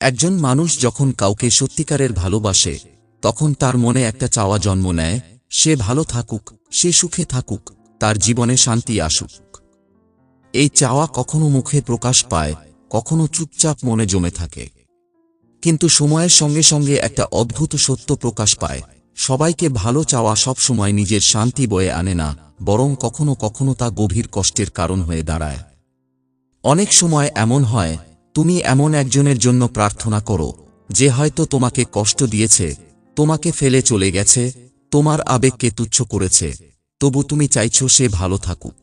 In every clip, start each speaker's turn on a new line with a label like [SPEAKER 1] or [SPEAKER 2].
[SPEAKER 1] একজন মানুষ যখন কাউকে সত্যিকারের ভালোবাসে, তখন তার মনে একটা চাওয়া জন্ম নেয়, সে ভালো থাকুক, সে সুখে থাকুক, তার জীবনে শান্তি আসুক। এই চাওয়া কখনো মুখে প্রকাশ পায়, কখনো চুপচাপ মনে জমে থাকে। কিন্তু সময়ের সঙ্গে সঙ্গে একটা অদ্ভুত সত্য প্রকাশ পায়, সবাইকে ভালো চাওয়া সবসময় নিজের শান্তি বয়ে আনে না, বরং কখনো কখনো তা গভীর কষ্টের কারণ হয়ে দাঁড়ায়। অনেক সময় এমন হয় তুমি এমন একজনের জন্য প্রার্থনা করো, যে হয়তো তোমাকে কষ্ট দিয়েছে, তোমাকে ফেলে চলে গেছে, তোমার আবেগকে তুচ্ছ করেছে, তবু তুমি চাইছ সে ভালো থাকুক।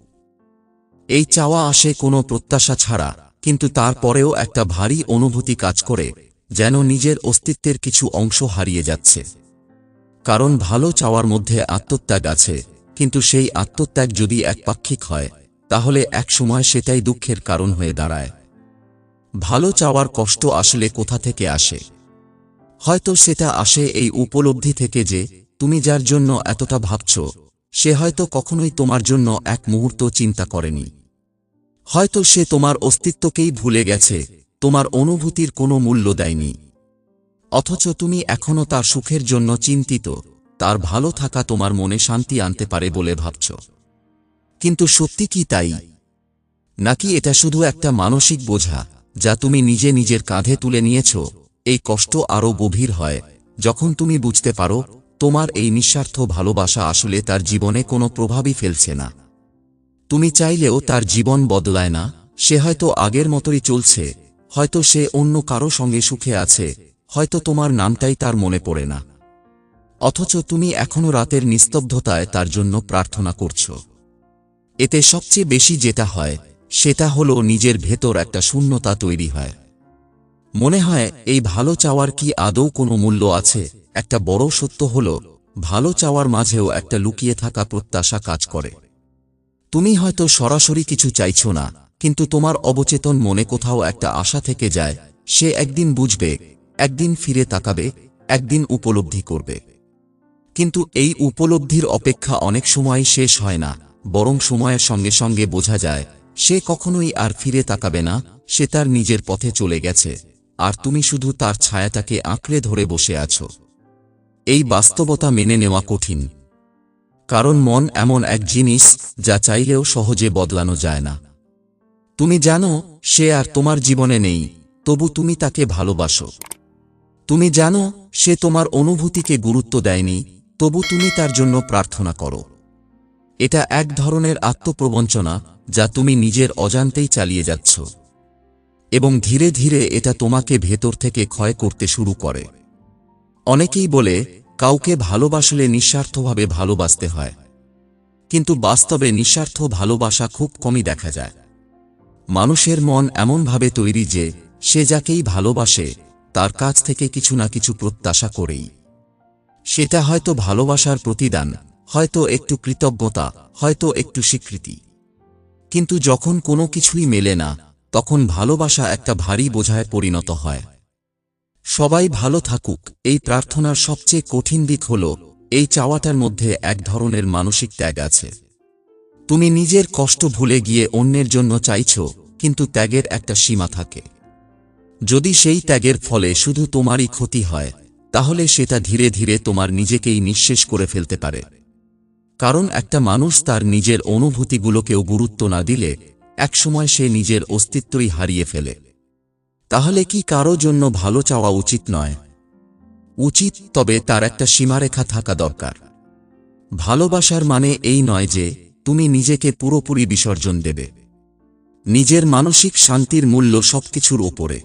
[SPEAKER 1] এই চাওয়া আসে কোনো প্রত্যাশা ছাড়া, কিন্তু তারপরেও একটা ভারী অনুভূতি কাজ করে, যেন নিজের অস্তিত্বের কিছু অংশ হারিয়ে যাচ্ছে। কারণ ভালো চাওয়ার মধ্যে আত্মত্যাগ আছে, কিন্তু সেই আত্মত্যাগ যদি একপাক্ষিক হয়, তাহলে একসময় সেটাই দুঃখের কারণ হয়ে দাঁড়ায়। ভালো চাওয়ার কষ্ট আসলে কোথা থেকে আসে? হয়তো সেটা আসে এই উপলব্ধি থেকে যে, তুমি যার জন্য এতটা ভাবছ, সে হয়তো কখনোই তোমার জন্য এক মুহূর্ত চিন্তা করেনি। হয়তো সে তোমার অস্তিত্বকেই ভুলে গেছে, তোমার অনুভূতির কোনো মূল্য দেয়নি। অথচ তুমি এখনও তার সুখের জন্য চিন্তিত, তার ভালো থাকা তোমার মনে শান্তি আনতে পারে বলে ভাবছ। কিন্তু সত্যি কি তাই? নাকি এটা শুধু একটা মানসিক বোঝা? যা তুমি নিজে নিজের কাঁধে তুলে নিয়েছ, এই কষ্ট আরও গভীর হয়। যখন তুমি বুঝতে পারো, তোমার এই নিঃস্বার্থ ভালোবাসা আসলে তার জীবনে কোনো প্রভাবই ফেলছে না। তুমি চাইলেও তার জীবন বদলায় না, সে হয়তো আগের মতোই চলছে, হয়তো সে অন্য কারও সঙ্গে সুখে আছে, হয়তো তোমার নামটাই তার মনে পড়ে না। অথচ তুমি এখনও রাতের নিস্তব্ধতায় তার জন্য প্রার্থনা করছ। এতে সবচেয়ে বেশি যেটা হয় সেটা হলো নিজের ভেতর একটা শূন্যতা তৈরি হয়। মনে হয়, এই ভালো চাওয়ার কি আদৌ কোনো মূল্য আছে? একটা বড় সত্য হল, ভালো চাওয়ার মাঝেও একটা লুকিয়ে থাকা প্রত্যাশা কাজ করে। তুমি হয়তো সরাসরি কিছু চাইছ না, কিন্তু তোমার অবচেতন মনে কোথাও একটা আশা থেকে যায়, সে একদিন বুঝবে, একদিন ফিরে তাকাবে, একদিন উপলব্ধি করবে। কিন্তু এই উপলব্ধির অপেক্ষা অনেক সময় শেষ হয় না, বরং সময়ের সঙ্গে সঙ্গে বোঝা যায় সে কখনোই আর ফিরে তাকাবে না, সে তার নিজের পথে চলে গেছে। আর তুমি শুধু তার ছায়াটাকে আঁকড়ে ধরে বসে আছো। এই বাস্তবতা মেনে নেওয়া কঠিন। কারণ মন এমন এক জিনিস, যা চাইলেও সহজে বদলানো যায় না। তুমি জানো, সে আর তোমার জীবনে নেই, তবু তুমি তাকে ভালোবাসো। তুমি জানো, সে তোমার অনুভূতিকে গুরুত্ব দেয়নি, তবু তুমি তার জন্য প্রার্থনা করো। এটা এক ধরনের আত্মপ্রবঞ্চনা যা তুমি নিজের অজান্তেই চালিয়ে যাচ্ছ। এবং ধীরে ধীরে এটা তোমাকে ভেতর থেকে ক্ষয় করতে শুরু করে। অনেকেই বলে, কাউকে ভালোবাসলে নিঃস্বার্থভাবে ভালোবাসতে হয়। কিন্তু বাস্তবে নিঃস্বার্থ ভালোবাসা খুব কমই দেখা যায়। মানুষের মন এমনভাবে তৈরি যে, সে যাকেই ভালোবাসে, তার কাছ থেকে কিছু না কিছু প্রত্যাশা করেই। সেটা হয়তো ভালোবাসার প্রতিদান, হয়তো একটু কৃতজ্ঞতা, হয়তো একটু স্বীকৃতি। কিন্তু যখন কোনো কিছুই মেলে না, তখন ভালোবাসা একটা ভারী বোঝায় পরিণত হয়। সবাই ভালো থাকুক, এই প্রার্থনার সবচেয়ে কঠিন দিক হল, এই চাওয়াটার মধ্যে এক ধরনের মানসিক ত্যাগ আছে। তুমি নিজের কষ্ট ভুলে গিয়ে অন্যের জন্য চাইছ, কিন্তু ত্যাগের একটা সীমা থাকে। যদি সেই ত্যাগের ফলে শুধু তোমারই ক্ষতি হয়, তাহলে সেটা ধীরে ধীরে তোমার নিজেকেই নিঃশেষ করে ফেলতে পারে। কারণ একটা মানুষ তার নিজের অনুভূতিগুলোকেও গুরুত্ব না দিলে একসময় সে নিজের অস্তিত্বই হারিয়ে ফেলে। তাহলে কি কারও জন্য ভালো চাওয়া উচিত নয়? উচিত, তবে তার একটা সীমারেখা থাকা দরকার। ভালোবাসার মানে এই নয় যে, তুমি নিজেকে পুরোপুরি বিসর্জন দেবে। নিজের মানসিক শান্তির মূল্য সবকিছুর ওপরে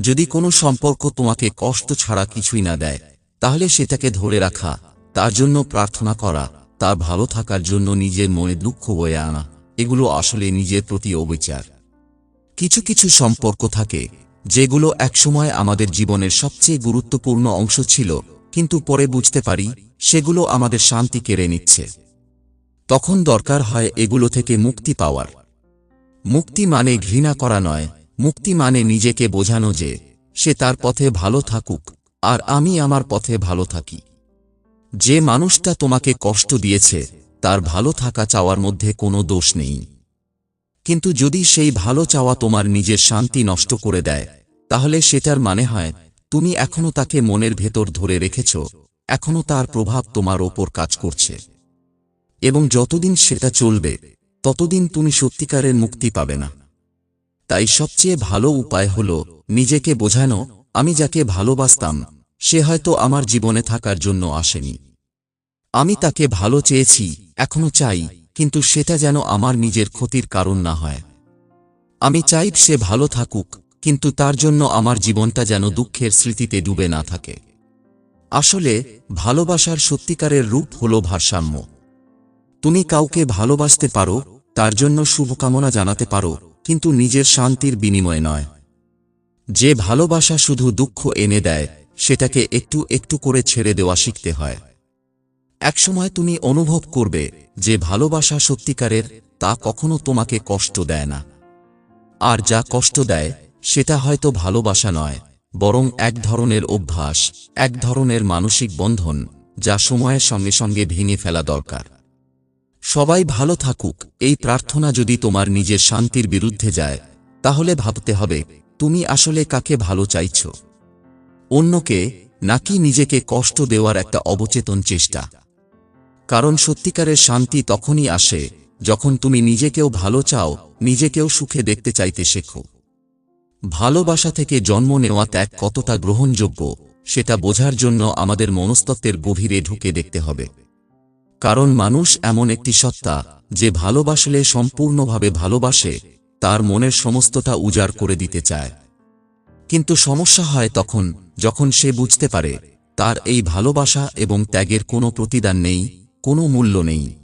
[SPEAKER 1] যদি কোনো সম্পর্ক তোমাকে কষ্ট ছাড়া কিছুই না দেয়, তাহলে সেটাকে ধরে রাখা, তার জন্য প্রার্থনা করা তার ভালো থাকার জন্য নিজের মনে দুঃখ বয়ে আনা। এগুলো আসলে নিজের প্রতি অবিচার। কিছু কিছু সম্পর্ক থাকে, যেগুলো একসময় আমাদের জীবনের সবচেয়ে গুরুত্বপূর্ণ অংশ ছিল, কিন্তু পরে বুঝতে পারি, সেগুলো আমাদের শান্তি কেড়ে নিচ্ছে। তখন দরকার হয় এগুলো থেকে মুক্তি পাওয়ার। মুক্তি মানে ঘৃণা করা নয়, মুক্তি মানে নিজেকে বোঝানো যে, সে তার পথে ভালো থাকুক, আর আমি আমার পথে ভালো থাকি। যে মানুষটা তোমাকে কষ্ট দিয়েছে, তার ভালো থাকা চাওয়ার মধ্যে কোনো দোষ নেই। কিন্তু যদি সেই ভালো চাওয়া তোমার নিজের শান্তি নষ্ট করে দেয়, তাহলে সেটার মানে হয়, তুমি এখনও তাকে মনের ভেতর ধরে রেখেছ, এখনও তার প্রভাব তোমার ওপর কাজ করছে। এবং যতদিন সেটা চলবে, ততদিন তুমি সত্যিকারের মুক্তি পাবে না। তাই সবচেয়ে ভালো উপায় হল নিজেকে বোঝানো, আমি যাকে ভালোবাসতাম সে হয়তো আমার জীবনে থাকার জন্য আসেনি। আমি তাকে ভালো চেয়েছি, এখনও চাই, কিন্তু সেটা যেন আমার নিজের ক্ষতির কারণ না হয়। আমি চাই সে ভালো থাকুক, কিন্তু তার জন্য আমার জীবনটা যেন দুঃখের স্মৃতিতে ডুবে না থাকে। আসলে, ভালোবাসার সত্যিকারের রূপ হল ভারসাম্য। তুমি কাউকে ভালোবাসতে পারো, তার জন্য শুভকামনা জানাতে পারো, কিন্তু নিজের শান্তির বিনিময়ে নয়। যে ভালোবাসা শুধু দুঃখ এনে দেয় সেটাকে একটু একটু করে ছেড়ে দেওয়া শিখতে হয়। একসময় তুমি অনুভব করবে যে ভালোবাসা সত্যিকারের, তা কখনো তোমাকে কষ্ট দেয় না। আর যা কষ্ট দেয়, সেটা হয়তো ভালোবাসা নয়, বরং এক ধরনের অভ্যাস, এক ধরনের মানসিক বন্ধন, যা সময়ের সঙ্গে সঙ্গে ভেঙে ফেলা দরকার। সবাই ভালো থাকুক, এই প্রার্থনা যদি তোমার নিজের শান্তির বিরুদ্ধে যায়, তাহলে ভাবতে হবে, তুমি আসলে কাকে ভালো চাইছ? অন্যকে নাকি নিজেকে কষ্ট দেওয়ার একটা অবচেতন চেষ্টা। কারণ সত্যিকারের শান্তি তখনই আসে যখন তুমি নিজেকেও ভালো চাও, নিজেকেও সুখে দেখতে চাইতে শেখো। ভালোবাসা থেকে জন্ম নেওয়া ত্যাগ কতটা গ্রহণযোগ্য, সেটা বোঝার জন্য আমাদের মনস্তত্ত্বের গভীরে ঢুকে দেখতে হবে। কারণ মানুষ এমন একটি সত্তা, যে ভালোবাসলে সম্পূর্ণভাবে ভালোবাসে, তার মনের সমস্তটা উজাড় করে দিতে চায়। কিন্তু সমস্যা হয় তখন, যখন সে বুঝতে পারে, তার এই ভালোবাসা এবং ত্যাগের কোনো প্রতিদান নেই, কোনো মূল্য নেই।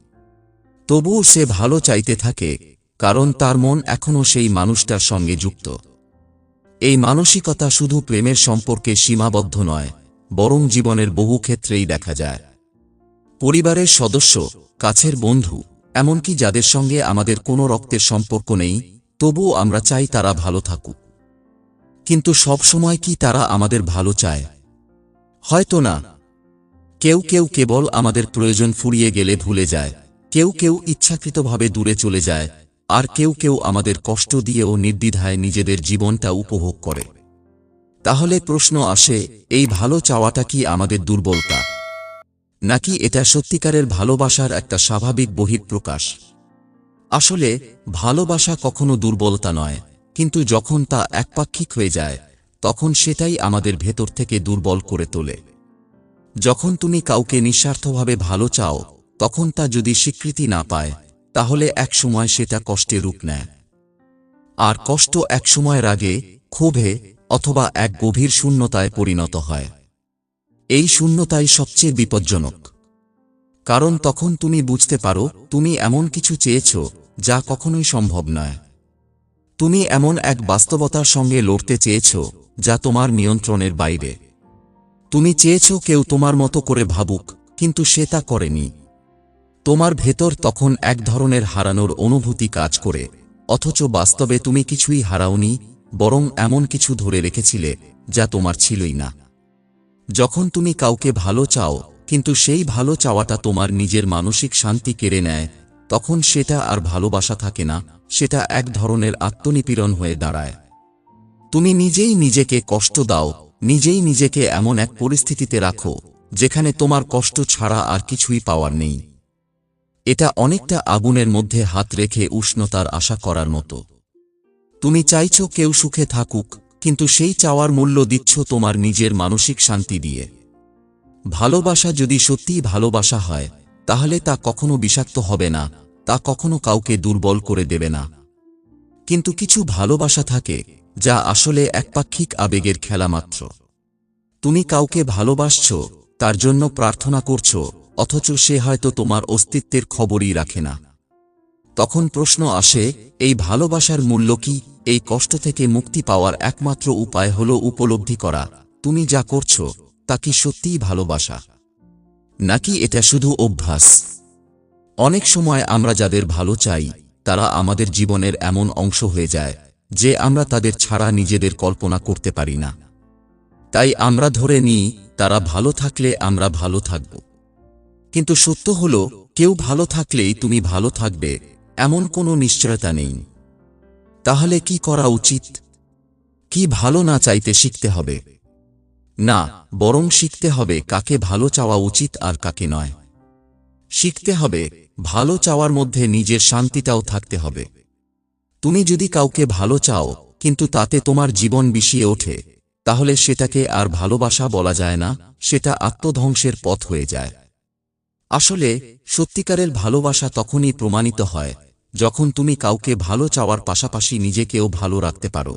[SPEAKER 1] তবুও সে ভালো চাইতে থাকে, কারণ তার মন এখনও সেই মানুষটার সঙ্গে যুক্ত। এই মানসিকতা শুধু প্রেমের সম্পর্কে সীমাবদ্ধ নয়, বরং জীবনের বহু ক্ষেত্রেই দেখা যায়। পরিবারের সদস্য, কাছের বন্ধু, এমনকি যাদের সঙ্গে আমাদের কোনো রক্তের সম্পর্ক নেই, তবুও আমরা চাই তারা ভালো থাকুক। কিন্তু সব সময় কি তারা আমাদের ভালো চায়? হয়তো না। কেউ কেউ কেবল আমাদের প্রয়োজন ফুরিয়ে গেলে ভুলে যায়। কেউ কেউ ইচ্ছাকৃতভাবে দূরে চলে যায়। আর কেউ কেউ আমাদের কষ্ট দিয়েও নির্দ্বিধায় নিজেদের জীবনটা উপভোগ করে। তাহলে প্রশ্ন আসে, এই ভালো চাওয়াটা কি আমাদের দুর্বলতা? নাকি এটা সত্যিকারের ভালোবাসার একটা স্বাভাবিক বহিঃপ্রকাশ? আসলে, ভালোবাসা কখনো দুর্বলতা নয়। কিন্তু যখন তা একপাক্ষিক হয়ে যায়, তখন সেটাই আমাদের ভেতর থেকে দুর্বল করে তোলে। যখন তুমি কাউকে নিঃস্বার্থভাবে ভালো চাও, তখন তা যদি স্বীকৃতি না পায়, তাহলে একসময় সেটা কষ্টে রূপ নেয়। আর কষ্ট একসময়ের আগে ক্ষোভে অথবা এক গভীর শূন্যতায় পরিণত হয়। এই শূন্যতাই সবচেয়ে বিপজ্জনক। কারণ তখন তুমি বুঝতে পারো, তুমি এমন কিছু চেয়েছ, যা কখনোই সম্ভব নয়। তুমি এমন এক বাস্তবতার সঙ্গে লড়তে চেয়েছ, যা তোমার নিয়ন্ত্রণের বাইরে। তুমি চেয়েছ কেউ তোমার মতো করে ভাবুক, কিন্তু সে তা করেনি। তোমার ভেতর তখন এক ধরনের হারানোর অনুভূতি কাজ করে, অথচ বাস্তবে তুমি কিছুই হারাওনি, বরং এমন কিছু ধরে রেখেছিলে, যা তোমার ছিলই না। যখন তুমি কাউকে ভালো চাও, কিন্তু সেই ভালো চাওয়াটা তোমার নিজের মানসিক শান্তি কেড়ে নেয় তখন সেটা আর ভালোবাসা থাকে না, সেটা এক ধরনের আত্মনিপীড়ন হয়ে দাঁড়ায়। তুমি নিজেই নিজেকে কষ্ট দাও, নিজেই নিজেকে এমন এক পরিস্থিতিতে রাখো, যেখানে তোমার কষ্ট ছাড়া আর কিছুই পাওয়ার নেই। এটা অনেকটা আগুনের মধ্যে হাত রেখে উষ্ণতার আশা করার মতো। তুমি চাইছ কেউ সুখে থাকুক, কিন্তু সেই চাওয়ার মূল্য দিচ্ছ তোমার নিজের মানসিক শান্তি দিয়ে। ভালোবাসা যদি সত্যিই ভালোবাসা হয় তাহলে তা কখনো বিষাক্ত হবে না, তা কখনো কাউকে দুর্বল করে দেবে না। কিন্তু কিছু ভালোবাসা থাকে, যা আসলে একপাক্ষিক আবেগের খেলা মাত্র। তুমি কাউকে ভালোবাসছ, তার জন্য প্রার্থনা করছ, অথচ সে হয়তো তোমার অস্তিত্বের খবরই রাখে না। তখন প্রশ্ন আসে, এই ভালোবাসার মূল্য কি? এই কষ্ট থেকে মুক্তি পাওয়ার একমাত্র উপায় হল উপলব্ধি করা। তুমি যা করছ, তা কি সত্যিই ভালোবাসা? নাকি এটা শুধু অভ্যাস? অনেক সময় আমরা যাদের ভালো চাই, তারা আমাদের জীবনের এমন অংশ হয়ে যায়, যে আমরা তাদের ছাড়া নিজেদের কল্পনা করতে পারি না। তাই আমরা ধরে নিই, তারা ভালো থাকলে আমরা ভালো থাকব। কিন্তু সত্য হল, কেউ ভালো থাকলেই তুমি ভালো থাকবে, এমন কোনো নিশ্চয়তা নেই। তাহলে কি করা উচিত? কি ভালো না চাইতে শিখতে হবে? না, বরং শিখতে হবে কাকে ভালো চাওয়া উচিত আর কাকে নয়। শিখতে হবে, ভালো চাওয়ার মধ্যে নিজের শান্তিটাও থাকতে হবে। তুমি যদি কাউকে ভালো চাও, কিন্তু তাতে তোমার জীবন বিষিয়ে ওঠে, তাহলে সেটাকে আর ভালোবাসা বলা যায় না, সেটা আত্মধ্বংসের পথ হয়ে যায়। আসলে, সত্যিকারের ভালোবাসা তখনই প্রমাণিত হয়, যখন তুমি কাউকে ভালো চাওয়ার পাশাপাশি নিজেকেও ভালো রাখতে পারো।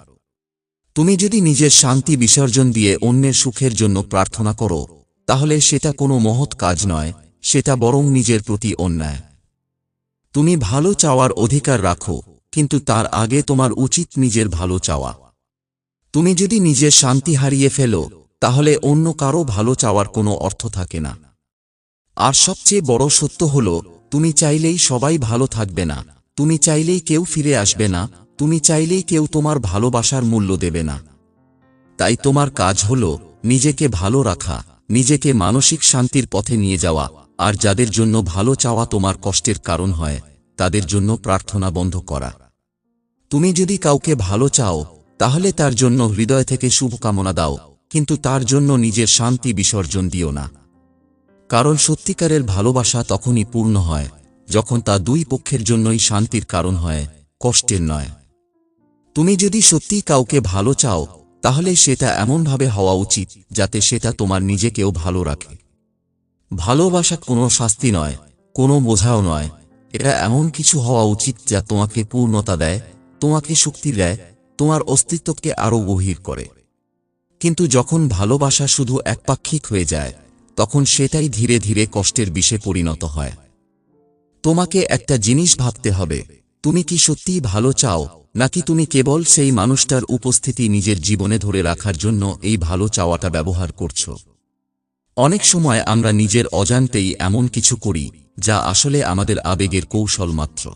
[SPEAKER 1] তুমি যদি নিজের শান্তি বিসর্জন দিয়ে অন্যের সুখের জন্য প্রার্থনা করো, তাহলে সেটা কোনো মহৎ কাজ নয়, সেটা বরং নিজের প্রতি অন্যায়। তুমি ভালো চাওয়ার অধিকার রাখো, কিন্তু তার আগে তোমার উচিত নিজের ভালো চাওয়া। তুমি যদি নিজের শান্তি হারিয়ে ফেলো, তাহলে অন্য কারও ভালো চাওয়ার কোনো অর্থ থাকে না। আর সবচেয়ে বড় সত্য হল, তুমি চাইলেই সবাই ভালো থাকবে না, তুমি চাইলেই কেউ ফিরে আসবে না তুমি চাইলেই কেউ তোমার ভালোবাসার মূল্য দেবে না। তাই তোমার কাজ হল নিজেকে ভালো রাখা, নিজেকে মানসিক শান্তির পথে নিয়ে যাওয়া, আর যাদের জন্য ভালো চাওয়া তোমার কষ্টের কারণ হয়, তাদের জন্য প্রার্থনা বন্ধ করা। তুমি যদি কাউকে ভালো চাও, তাহলে তার জন্য হৃদয় থেকে শুভকামনা দাও, কিন্তু তার জন্য নিজের শান্তি বিসর্জন দিও না। কারণ সত্যিকারের ভালোবাসা তখনই পূর্ণ হয়, যখন তা দুই পক্ষের জন্যই শান্তির কারণ হয়, কষ্টের নয়। তুমি যদি সত্যি কাউকে ভালো চাও, তাহলে সেটা এমনভাবে হওয়া উচিত যাতে সেটা তোমার নিজেকেও ভালো রাখে। ভালোবাসা কোনো শাস্তি নয়, কোনো বোঝাও নয়। এটা এমন কিছু হওয়া উচিত যা তোমাকে পূর্ণতা দেয়, তোমাকে শক্তি দেয়, তোমার অস্তিত্বকে আরও গভীর করে। কিন্তু যখন ভালোবাসা শুধু একপাক্ষিক হয়ে যায়, তখন সেটাই ধীরে ধীরে কষ্টের বিষে পরিণত হয়। তোমাকে একটা জিনিস ভাবতে হবে, তুমি কি সত্যিই ভালো চাও? নাকি তুমি কেবল সেই মানুষটার উপস্থিতি নিজের জীবনে ধরে রাখার জন্য এই ভালো চাওয়াটা ব্যবহার করছ? অনেক সময় আমরা নিজের অজান্তেই এমন কিছু করি, যা আসলে আমাদের আবেগের কৌশল মাত্র।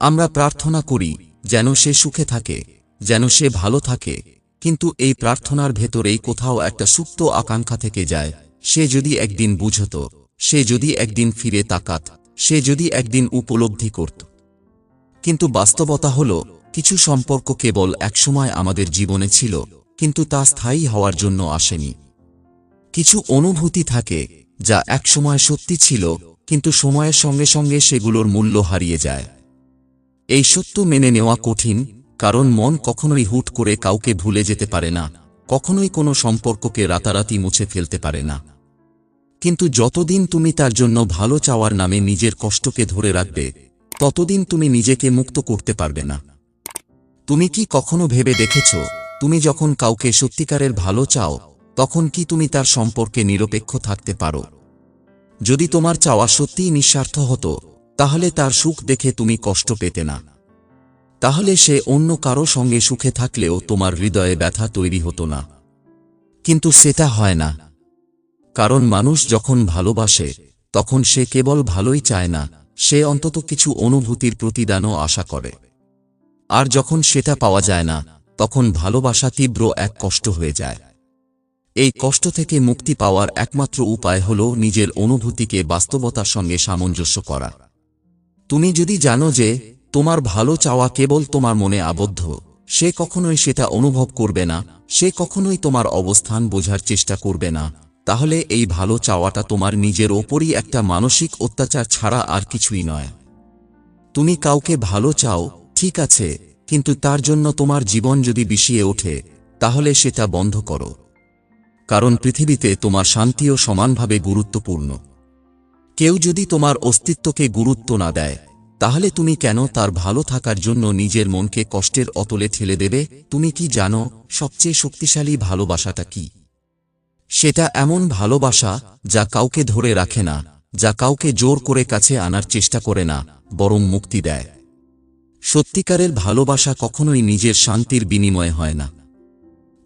[SPEAKER 1] আমরা প্রার্থনা করি, যেন সে সুখে থাকে, যেন সে ভালো থাকে, কিন্তু এই প্রার্থনার ভেতরেই কোথাও একটা সুপ্ত আকাঙ্ক্ষা থেকে যায়, সে যদি একদিন বুঝত, সে যদি একদিন ফিরে তাকাত, সে যদি একদিন উপলব্ধি করত। কিন্তু বাস্তবতা হল, কিছু সম্পর্ক কেবল একসময় আমাদের জীবনে ছিল, কিন্তু তা স্থায়ী হওয়ার জন্য আসেনি। কিছু অনুভূতি থাকে, যা একসময় সত্যি ছিল, কিন্তু সময়ের সঙ্গে সঙ্গে সেগুলোর মূল্য হারিয়ে যায়। এই সত্য মেনে নেওয়া কঠিন, কারণ মন কখনোই হুট করে কাউকে ভুলে যেতে পারে না, কখনোই কোনো সম্পর্ককে রাতারাতি মুছে ফেলতে পারে না। কিন্তু যতদিন তুমি তার জন্য ভালো চাওয়ার নামে নিজের কষ্টকে ধরে রাখবে ততদিন তুমি নিজেকে মুক্ত করতে পারবে না। তুমি কি কখনো ভেবে দেখেছ, তুমি যখন কাউকে সত্যিকারের ভালো চাও, তখন কি তুমি তার সম্পর্কে নিরপেক্ষ থাকতে পারো? যদি তোমার চাওয়া সত্যিই নিঃস্বার্থ হতো, তাহলে তার সুখ দেখে তুমি কষ্ট পেতে না। তাহলে সে অন্য কারও সঙ্গে সুখে থাকলেও তোমার হৃদয়ে ব্যথা তৈরি হতো না। কিন্তু সেটা হয় না। কারণ মানুষ যখন ভালোবাসে, তখন সে কেবল ভালোই চায় না সে অন্তত কিছু অনুভূতির প্রতিদানও আশা করে। আর যখন সেটা পাওয়া যায় না, তখন ভালোবাসা তীব্র এক কষ্ট হয়ে যায়। এই কষ্ট থেকে মুক্তি পাওয়ার একমাত্র উপায় হল নিজের অনুভূতিকে বাস্তবতার সঙ্গে সামঞ্জস্য করা। তুমি যদি জানো যে, তোমার ভালো চাওয়া কেবল তোমার মনে আবদ্ধ, সে কখনোই সেটা অনুভব করবে না, সে কখনোই তোমার অবস্থান বোঝার চেষ্টা করবে না তাহলে এই ভালো চাওয়াটা তোমার নিজের ওপরই একটা মানসিক অত্যাচার ছাড়া আর কিছুই নয়। তুমি কাউকে ভালো চাও, ঠিক আছে, কিন্তু তার জন্য তোমার জীবন যদি বিষিয়ে ওঠে, তাহলে সেটা বন্ধ করো। কারণ পৃথিবীতে তোমার শান্তিও সমানভাবে গুরুত্বপূর্ণ। কেউ যদি তোমার অস্তিত্বকে গুরুত্ব না দেয়, তাহলে তুমি কেন তার ভালো থাকার জন্য নিজের মনকে কষ্টের অতলে ঠেলে দেবে? তুমি কি জানো সবচেয়ে শক্তিশালী ভালোবাসাটা কি? সেটা এমন ভালোবাসা যা কাউকে ধরে রাখে না, যা কাউকে জোর করে কাছে আনার চেষ্টা করে না, বরং মুক্তি দেয়। সত্যিকারের ভালোবাসা কখনোই নিজের শান্তির বিনিময়ে হয় না।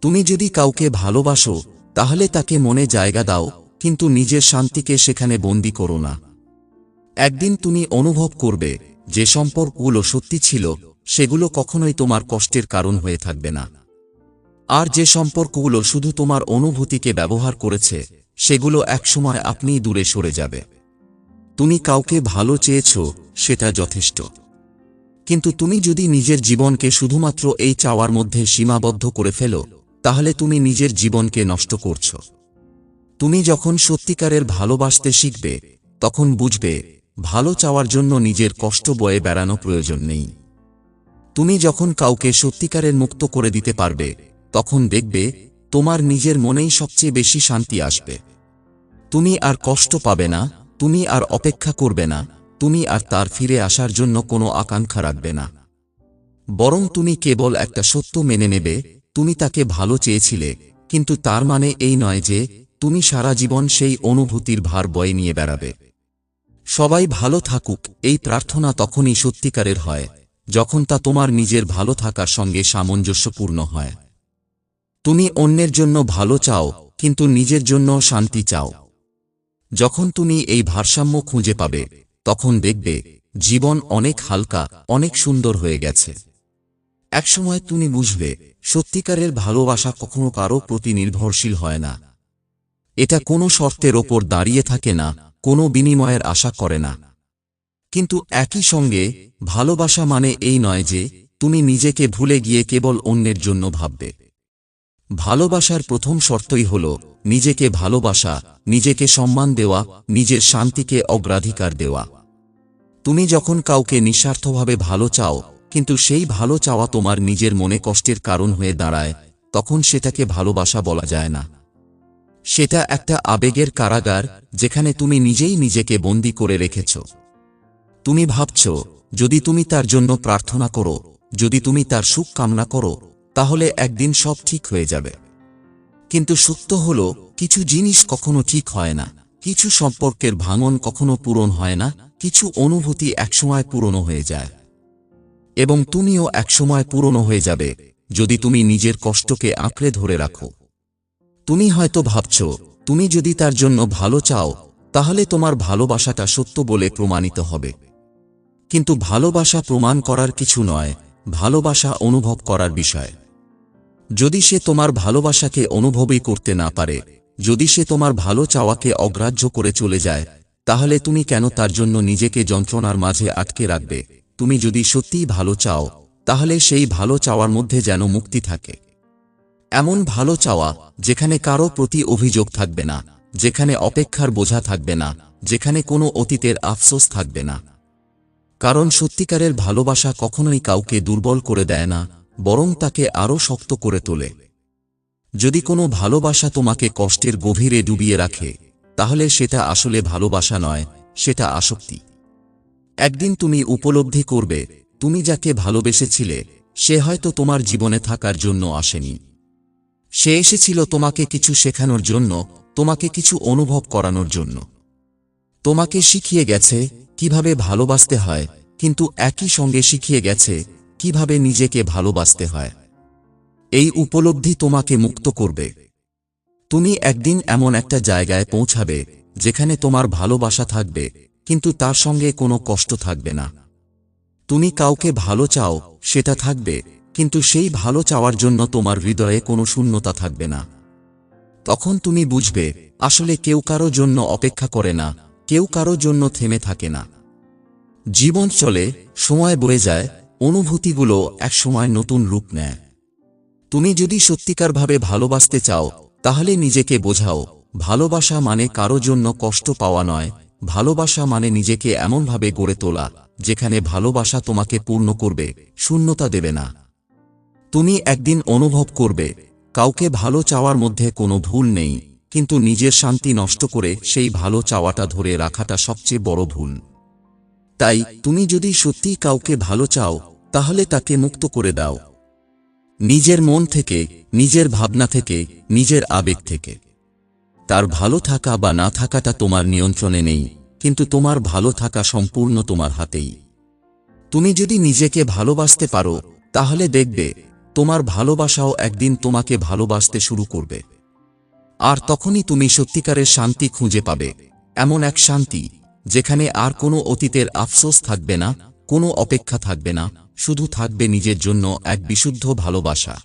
[SPEAKER 1] তুমি যদি কাউকে ভালোবাসো, তাহলে তাকে মনে জায়গা দাও, কিন্তু নিজের শান্তিকে সেখানে বন্দি করো না। একদিন তুমি অনুভব করবে, যে সম্পর্কগুলো সত্যি ছিল, সেগুলো কখনোই তোমার কষ্টের কারণ হয়ে থাকবে না। আর যে সম্পর্কগুলো শুধু তোমার অনুভূতিকে ব্যবহার করেছে, সেগুলো একসময় আপনিই দূরে সরে যাবে। তুমি কাউকে ভালো চেয়েছ, সেটা যথেষ্ট। কিন্তু তুমি যদি নিজের জীবনকে শুধুমাত্র এই চাওয়ার মধ্যে সীমাবদ্ধ করে ফেলো, তাহলে তুমি নিজের জীবনকে নষ্ট করছ। তুমি যখন সত্যিকারের ভালোবাসতে শিখবে, তখন বুঝবে, ভালো চাওয়ার জন্য নিজের কষ্ট বয়ে বেড়ানো প্রয়োজন নেই। তুমি যখন কাউকে সত্যিকারের মুক্ত করে দিতে পারবে তখন দেখবে, তোমার নিজের মনেই সবচেয়ে বেশি শান্তি আসবে। তুমি আর কষ্ট পাবে না, তুমি আর অপেক্ষা করবে না, তুমি আর তার ফিরে আসার জন্য কোনো আকাঙ্ক্ষা রাখবে না। বরং তুমি কেবল একটা সত্য মেনে নেবে, তুমি তাকে ভালো চেয়েছিলে, কিন্তু তার মানে এই নয় যে, তুমি সারা জীবন সেই অনুভূতির ভার বয়ে নিয়ে বেড়াবে। সবাই ভালো থাকুক, এই প্রার্থনা তখনই সত্যিকারের হয়, যখন তা তোমার নিজের ভালো থাকার সঙ্গে সামঞ্জস্যপূর্ণ হয়। তুমি অন্যের জন্য ভালো চাও, কিন্তু নিজের জন্য শান্তি চাও। যখন তুমি এই ভারসাম্য খুঁজে পাবে, তখন দেখবে, জীবন অনেক হালকা, অনেক সুন্দর হয়ে গেছে। একসময় তুমি বুঝবে, সত্যিকারের ভালোবাসা কখনো কারও প্রতি নির্ভরশীল হয় না। এটা কোনো শর্তের ওপর দাঁড়িয়ে থাকে না, কোনো বিনিময়ের আশা করে না। কিন্তু একই সঙ্গে, ভালোবাসা মানে এই নয় যে, তুমি নিজেকে ভুলে গিয়ে কেবল অন্যের জন্য ভাববে। ভালোবাসার প্রথম শর্তই হল নিজেকে ভালোবাসা, নিজেকে সম্মান দেওয়া, নিজের শান্তিকে অগ্রাধিকার দেওয়া। তুমি যখন কাউকে নিঃস্বার্থভাবে ভালো চাও, কিন্তু সেই ভালো চাওয়া তোমার নিজের মনে কষ্টের কারণ হয়ে দাঁড়ায়, তখন সেটাকে ভালোবাসা বলা যায় না। সেটা একটা আবেগের কারাগার, যেখানে তুমি নিজেই নিজেকে বন্দি করে রেখেছ। তুমি ভাবছ, যদি তুমি তার জন্য প্রার্থনা করো, যদি তুমি তার সুখ কামনা করো তাহলে একদিন সব ঠিক হয়ে যাবে। কিন্তু সত্য হল, কিছু জিনিস কখনো ঠিক হয় না। কিছু সম্পর্কের ভাঙন কখনো পূরণ হয় না। কিছু অনুভূতি একসময় পুরনো হয়ে যায়। এবং তুমিও একসময় পুরনো হয়ে যাবে, যদি তুমি নিজের কষ্টকে আঁকড়ে ধরে রাখো। তুমি হয়তো ভাবছ, তুমি যদি তার জন্য ভালো চাও, তাহলে তোমার ভালোবাসাটা সত্য বলে প্রমাণিত হবে। কিন্তু ভালোবাসা প্রমাণ করার কিছু নয়, ভালোবাসা অনুভব করার বিষয়। যদি সে তোমার ভালোবাসাকে অনুভবই করতে না পারে, যদি সে তোমার ভালো চাওয়াকে অগ্রাহ্য করে চলে যায়, তাহলে তুমি কেন তার জন্য নিজেকে যন্ত্রণার মাঝে আটকে রাখবে? তুমি যদি সত্যিই ভালো চাও, তাহলে সেই ভালো চাওয়ার মধ্যে যেন মুক্তি থাকে। এমন ভালো চাওয়া, যেখানে কারও প্রতি অভিযোগ থাকবে না, যেখানে অপেক্ষার বোঝা থাকবে না, যেখানে কোনো অতীতের আফসোস থাকবে না। কারণ সত্যিকারের ভালোবাসা কখনোই কাউকে দুর্বল করে দেয় না বরং তাকে আরও শক্ত করে তোলে। যদি কোনো ভালোবাসা তোমাকে কষ্টের গভীরে ডুবিয়ে রাখে, তাহলে সেটা আসলে ভালোবাসা নয়, সেটা আসক্তি। একদিন তুমি উপলব্ধি করবে, তুমি যাকে ভালোবেসেছিলে, সে হয়তো তোমার জীবনে থাকার জন্য আসেনি। সে এসেছিল তোমাকে কিছু শেখানোর জন্য, তোমাকে কিছু অনুভব করানোর জন্য। তোমাকে শিখিয়ে গেছে কীভাবে ভালোবাসতে হয়, কিন্তু একই সঙ্গে শিখিয়ে গেছে কীভাবে নিজেকে ভালোবাসতে হয়? এই উপলব্ধি তোমাকে মুক্ত করবে। তুমি একদিন এমন একটা জায়গায় পৌঁছাবে, যেখানে তোমার ভালোবাসা থাকবে, কিন্তু তার সঙ্গে কোনো কষ্ট থাকবে না। তুমি কাউকে ভালো চাও, সেটা থাকবে, কিন্তু সেই ভালো চাওয়ার জন্য তোমার হৃদয়ে কোনো শূন্যতা থাকবে না। তখন তুমি বুঝবে, আসলে কেউ কারও জন্য অপেক্ষা করে না, কেউ কারও জন্য থেমে থাকে না। জীবন চলে, সময় বয়ে যায় অনুভূতিগুলো একসময় নতুন রূপ নেয়। তুমি যদি সত্যিকারভাবে ভালোবাসতে চাও, তাহলে নিজেকে বোঝাও, ভালোবাসা মানে কারও জন্য কষ্ট পাওয়া নয়, ভালোবাসা মানে নিজেকে এমনভাবে গড়ে তোলা, যেখানে ভালোবাসা তোমাকে পূর্ণ করবে, শূন্যতা দেবে না। তুমি একদিন অনুভব করবে, কাউকে ভালো চাওয়ার মধ্যে কোনো ভুল নেই, কিন্তু নিজের শান্তি নষ্ট করে সেই ভালো চাওয়াটা ধরে রাখাটা সবচেয়ে বড় ভুল। তাই তুমি যদি সত্যি কাউকে ভালো চাও, তাহলে তাকে মুক্ত করে দাও। নিজের মন থেকে, নিজের ভাবনা থেকে, নিজের আবেগ থেকে। তার ভালো থাকা বা না থাকাটা তোমার নিয়ন্ত্রণে নেই, কিন্তু তোমার ভালো থাকা সম্পূর্ণ তোমার হাতেই। তুমি যদি নিজেকে ভালোবাসতে পারো, তাহলে দেখবে, তোমার ভালোবাসাও একদিন তোমাকে ভালোবাসতে শুরু করবে। আর তখনই তুমি সত্যিকারের শান্তি খুঁজে পাবে, এমন এক শান্তি যেখানে আর কোনো অতীতের আফসোস থাকবে না, কোনো অপেক্ষা থাকবে না, শুধু থাকবে নিজের জন্য এক বিশুদ্ধ ভালোবাসা।